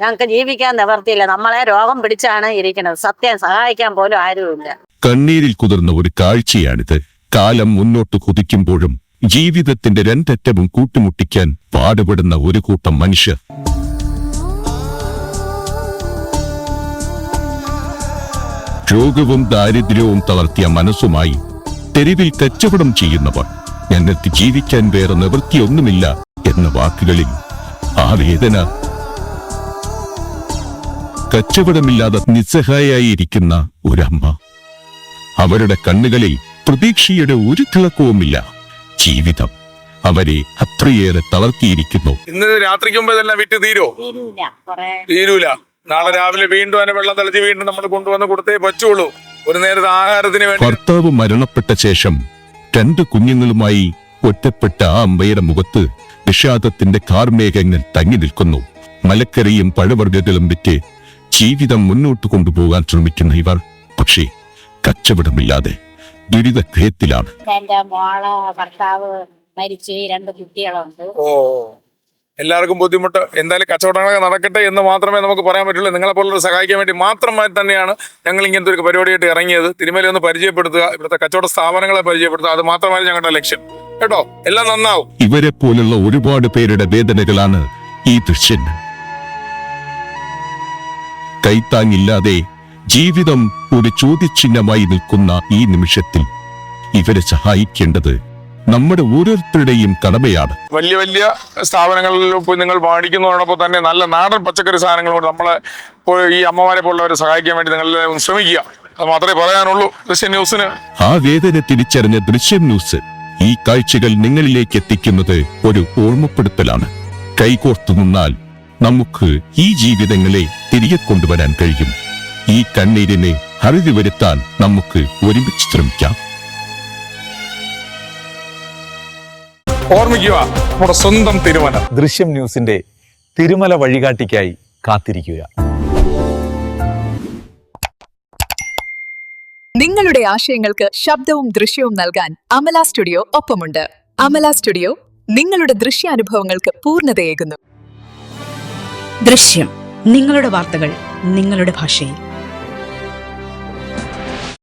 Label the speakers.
Speaker 1: ഞങ്ങൾക്ക് ജീവിക്കാൻ നിവർത്തിയില്ല. നമ്മളെ രോഗം പിടിച്ചാണ് ഇരിക്കുന്നത്. സത്യം സഹായിക്കാൻ പോലും ആരുമില്ല.
Speaker 2: കണ്ണീരിൽ കുതിർന്ന ഒരു കാഴ്ചയാണിത്. കാലം മുന്നോട്ട് കുതിക്കുമ്പോഴും ജീവിതത്തിന്റെ രണ്ടറ്റവും കൂട്ടിമുട്ടിക്കാൻ പാടുപെടുന്ന ഒരു കൂട്ടം മനുഷ്യർ. രോഗവും ദാരിദ്ര്യവും തളർത്തിയ മനസ്സുമായി തെരുവിൽ കച്ചവടം ചെയ്യുന്നവർ ഞങ്ങൾക്ക് ജീവിക്കാൻ വേറെ നിവൃത്തിയൊന്നുമില്ല എന്ന വാക്കുകളിൽ ആ വേദന കച്ചവടമില്ലാതെ നിസ്സഹായായിരിക്കുന്ന ഒരമ്മ. അവരുടെ കണ്ണുകളിൽ പ്രതീക്ഷയുടെ ഒരു തിളക്കവുമില്ല. ജീവിതം അവരെ അത്രയേറെ തളർത്തിയിരിക്കുന്നു.
Speaker 3: ഇന്ന് രാത്രിക്ക് മുമ്പ് ഇതെല്ലാം വിറ്റ് തീരോ
Speaker 1: തീരൂല.
Speaker 3: നാളെ രാവിലെ വീണ്ടും അതിനെ വെള്ളം തളിച്ച് വീണ്ടും നമ്മൾ കൊണ്ടുവന്ന് കൊടുത്തേ പറ്റുള്ളൂ. ഒരു നേരത്തെ ആഹാരത്തിന് വേണ്ടി.
Speaker 2: ഭർത്താവ് മരണപ്പെട്ട ശേഷം രണ്ട് കുഞ്ഞുങ്ങളുമായി ഒറ്റപ്പെട്ട ആ അമ്മയുടെ മുഖത്ത് വിഷാദത്തിന്റെ കാർമേഘങ്ങൾ തങ്ങി നിൽക്കുന്നു. മലക്കറിയും പഴവർഗങ്ങളും വിറ്റ് ജീവിതം മുന്നോട്ട് കൊണ്ടുപോകാൻ ശ്രമിക്കുന്ന ഇവർ പക്ഷേ കച്ചവടമില്ലാതെ ദുരിതഭയത്തിലാണ്
Speaker 1: എന്റെ മോളെ ഭർത്താവ് മരിച്ചു രണ്ട് കുട്ടികളുണ്ട്.
Speaker 3: ഓ എല്ലാവർക്കും ബുദ്ധിമുട്ട്. എന്തായാലും കച്ചവടങ്ങളൊക്കെ നടക്കട്ടെ എന്ന് മാത്രമേ നമുക്ക് പറയാൻ പറ്റുള്ളൂ. നിങ്ങളെ പോലുള്ള സഹായിക്കാൻ വേണ്ടി മാത്രമായി തന്നെയാണ് ഞങ്ങൾ ഇങ്ങനത്തെ ഒരു പരിപാടിയായിട്ട് ഇറങ്ങിയത്. തിരുമല ഒന്ന് പരിചയപ്പെടുത്തുക. ഇവിടുത്തെ കച്ചവട സ്ഥാപനങ്ങളെ പരിചയപ്പെടുത്തുക. അത് മാത്രമാണ് ഞങ്ങളുടെ ലക്ഷ്യം. കേട്ടോ? എല്ലാം നന്നാവും.
Speaker 2: ഇവരെ പോലുള്ള ഒരുപാട് പേരുടെ വേദനകളാണ് ഈ ദൃശ്യങ്ങൾ കൈത്താങ്ങില്ലാതെ ജീവിതം ഒരു ചോദ്യചിഹ്നമായി നിൽക്കുന്ന ഈ നിമിഷത്തിൽ ഇവരെ സഹായിക്കേണ്ടത് നമ്മുടെ ഓരോരുത്തരുടെയും കടമയാണ്.
Speaker 3: വലിയ വലിയ സ്ഥാപനങ്ങളിൽ പോയി നിങ്ങൾ വാങ്ങിക്കുന്നതോടൊപ്പം തന്നെ നല്ല നാടൻ പച്ചക്കറി സാധനങ്ങൾ കൊണ്ട് നമ്മളെ ഈ അമ്മമാരെ പോലുള്ളവരെ സഹായിക്കാൻ വേണ്ടി നിങ്ങൾ ശ്രമിക്കുക. അത് മാത്രമേ പറയാനുള്ളൂ. ദൃശ്യ ന്യൂസിന്.
Speaker 2: ആ വേദന തിരിച്ചറിഞ്ഞ ദൃശ്യം ന്യൂസ് ഈ കാഴ്ചകൾ നിങ്ങളിലേക്ക് എത്തിക്കുന്നത് ഒരു ഓർമ്മപ്പെടുത്തലാണ്. കൈകോർത്തു നിന്നാൽ നമുക്ക് ഈ ജീവിതങ്ങളെ തിരികെ കൊണ്ടുവരാൻ കഴിയും. ഈ കണ്ണീരിനെ അറുതി വരുത്താൻ നമുക്ക് ഒരുമിച്ച് ശ്രമിക്കാം.
Speaker 3: ഓർമ്മിക്കുക നമ്മുടെ സ്വന്തം തിരുമല
Speaker 4: ദൃശ്യം ന്യൂസിന്റെ തിരുമല വഴികാട്ടിക്കായി കാത്തിരിക്കുക.
Speaker 5: നിങ്ങളുടെ ആശയങ്ങൾക്ക് ശബ്ദവും ദൃശ്യവും നൽകാൻ അമല സ്റ്റുഡിയോ ഒപ്പമുണ്ട്. അമല സ്റ്റുഡിയോ നിങ്ങളുടെ ദൃശ്യാനുഭവങ്ങൾക്ക് പൂർണതയേകുന്നു.
Speaker 6: ദൃശ്യം. നിങ്ങളുടെ വാർത്തകൾ നിങ്ങളുടെ ഭാഷയിൽ.